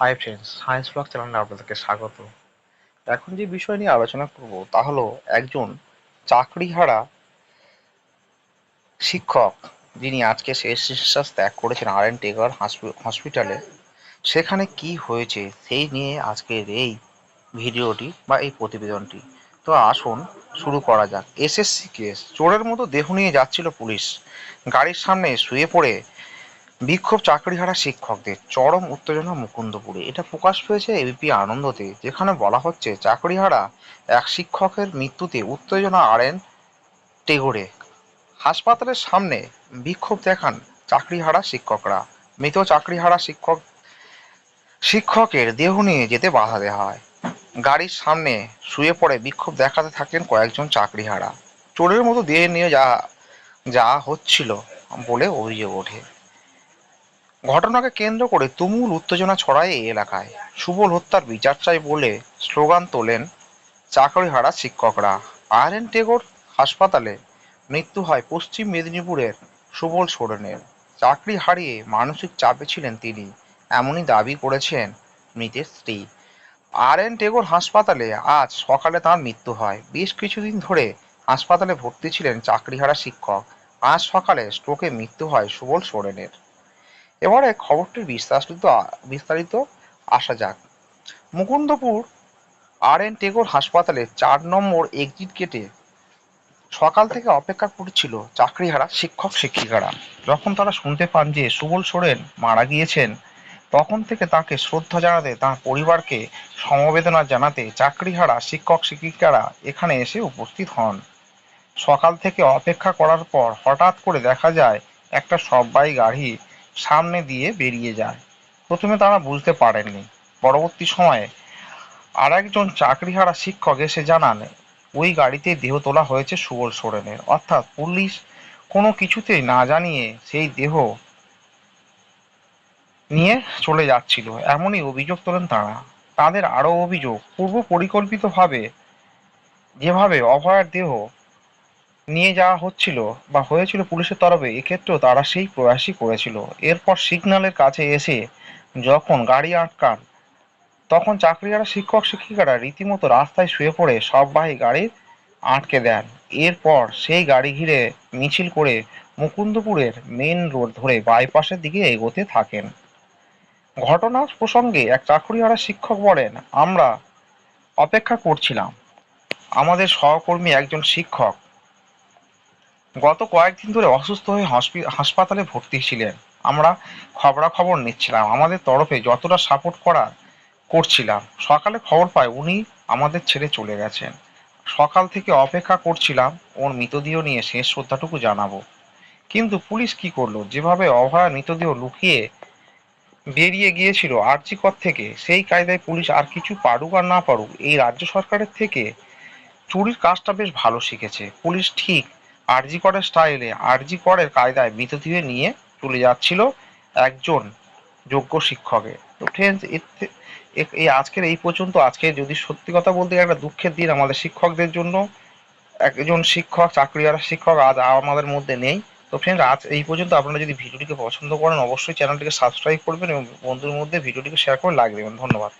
Hi friends science blog চ্যানেলে আপনাদেরকে স্বাগত। এখন যে বিষয় নিয়ে আলোচনা করব তা হলো একজন চাকরিহারা শিক্ষক যিনি আজকে শেষ নিঃশ্বাস ত্যাগ করেছেন আর এন টেগর হসপিটালে। সেখানে কি হয়েছে সেই নিয়ে আজকের এই ভিডিওটি বা এই প্রতিবেদনটি। তো আসুন শুরু করা যাক। এসএসসি কেস, চোরের মতো দেহ নিয়ে যাচ্ছিল পুলিশ। গাড়ির সামনে শুয়ে পড়ে বিক্ষোভ চাকরিহারা শিক্ষকদের, চরম উত্তেজনা মুকুন্দপুরে। এটা প্রকাশ পেয়েছে এবিপি আনন্দতে, যেখানে বলা হচ্ছে, চাকরিহারা এক শিক্ষকের মৃত্যুতে উত্তেজনা আড়েন টেগোরে। হাসপাতালের সামনে বিক্ষোভ দেখান চাকরিহারা শিক্ষকরা। মৃত চাকরিহারা শিক্ষক, শিক্ষকের দেহ নিয়ে যেতে বাধা দেওয়া হয়। গাড়ির সামনে শুয়ে পড়ে বিক্ষোভ দেখাতে থাকেন কয়েকজন চাকরিহারা। চোরের মতো দেহ নিয়ে যা যা হচ্ছিল বলে অভিযোগ ওঠে। ঘটনাকে কেন্দ্র করে তুমুল উত্তেজনা ছড়ায় এই এলাকায়। সুবল হত্যার বিচার চাই বলে স্লোগান তোলেন চাকরিহারা শিক্ষকরা। আর এন টেগোর হাসপাতালে মৃত্যু হয় পশ্চিম মেদিনীপুরের সুবল সোরেনের। চাকরি হারিয়ে মানসিক চাপে ছিলেন তিনি। এমনই দাবি করেছেন মৃতের স্ত্রী। আর এন টেগোর হাসপাতালে আজ সকালে তার মৃত্যু হয়। বেশ কিছুদিন ধরে হাসপাতালে ভর্তি ছিলেন চাকরিহারা শিক্ষক। আজ সকালে স্ট্রোকে মৃত্যু হয় সুবল সোরেনের। এবারে খবরটির বিস্তারিত বিস্তারিত আসা যাক। মুকুন্দপুর আর এন টেগোর হাসপাতালে চার নম্বর এক্সিট গেটে সকাল থেকে অপেক্ষা করছিল চাকরিহারা শিক্ষক শিক্ষিকারা। যখন তারা শুনতে পান যে সুবল সোরেন মারা গিয়েছেন, তখন থেকে তাকে শ্রদ্ধা জানাতে, তার পরিবারকে সমবেদনা জানাতে চাকরিহারা শিক্ষক শিক্ষিকারা এখানে এসে উপস্থিত হন। সকাল থেকে অপেক্ষা করার পর হঠাৎ করে দেখা যায়, একটা সব্বাই গাড়ি সামনে দিয়ে বেরিয়ে যায় প্রথমে তারা বুঝতে পারেননি। পরবর্তী সময়ে আর একজন চাকরিহারা শিক্ষক এসে জানান, ওই গাড়িতে দেহ তোলা হয়েছে সুবল সোরেনের। অর্থাৎ পুলিশ কোনো কিছুতেই না জানিয়ে সেই দেহ নিয়ে চলে যাচ্ছিল। এমনই অভিযোগ তোলেন তারা। তাদের আরও অভিযোগ পূর্ব পরিকল্পিতভাবে যেভাবে অভয়ার দেহ নিয়ে যাওয়া হচ্ছিল বা হয়েছিল পুলিশের তরফে, এক্ষেত্রেও তারা সেই প্রয়াসই করেছিল। এরপর সিগন্যালের কাছে এসে যখন গাড়ি আটকান, তখন চাকরিয়ারা শিক্ষক, শিক্ষিকারা রীতিমতো রাস্তায় শুয়ে পড়ে সববাহী গাড়ির আটকে দেন। এরপর সেই গাড়ি ঘিরে মিছিল করে মুকুন্দপুরের মেন রোড ধরে বাইপাসের দিকে এগোতে থাকেন। ঘটনার প্রসঙ্গে এক চাকরিহারা শিক্ষক বলেন, আমরা অপেক্ষা করছিলাম। আমাদের সহকর্মী একজন শিক্ষক গত কয়েকদিন ধরে অসুস্থ হয়ে হাসপাতালে ভর্তি ছিলেন। আমরা খবরাখবর নিচ্ছিলাম। আমাদের তরফে যতটা সাপোর্ট করা করছিলাম। সকালে খবর পাই উনি আমাদের ছেড়ে চলে গেছেন। সকাল থেকে অপেক্ষা করছিলাম, ওর মৃতদেহ নিয়ে শেষ শ্রদ্ধাটুকু জানাব। কিন্তু পুলিশ কি করল? যেভাবে অভয়া মৃতদেহ লুকিয়ে বেরিয়ে গিয়েছিল আর্জিকর থেকে, সেই কায়দায় পুলিশ আর কিছু পারুক আর না পারুক, এই রাজ্য সরকারের থেকে চুরির কাজটা বেশ ভালো শিখেছে। পুলিশ ঠিক আরজি করের স্টাইলে আরজি করের কায়দায় মৃতদেহ নিয়ে চলে যাচ্ছিল একজন যোগ্য শিক্ষকে। তো ফ্রেন্ডস এই আজকের এই পর্যন্ত আজকে যদি সত্যি কথা বলতে একটা দুঃখের দিন আমাদের শিক্ষকদের জন্য। একজন শিক্ষক চাকরিয়ারা শিক্ষক আজ আমাদের মধ্যে নেই। তো ফ্রেন্ডস আজ এই পর্যন্ত আপনারা যদি ভিডিওটিকে পছন্দ করেন, অবশ্যই চ্যানেলটিকে সাবস্ক্রাইব করবেন এবং বন্ধুর মধ্যে ভিডিওটিকে শেয়ার করে লাইক দেবেন। ধন্যবাদ।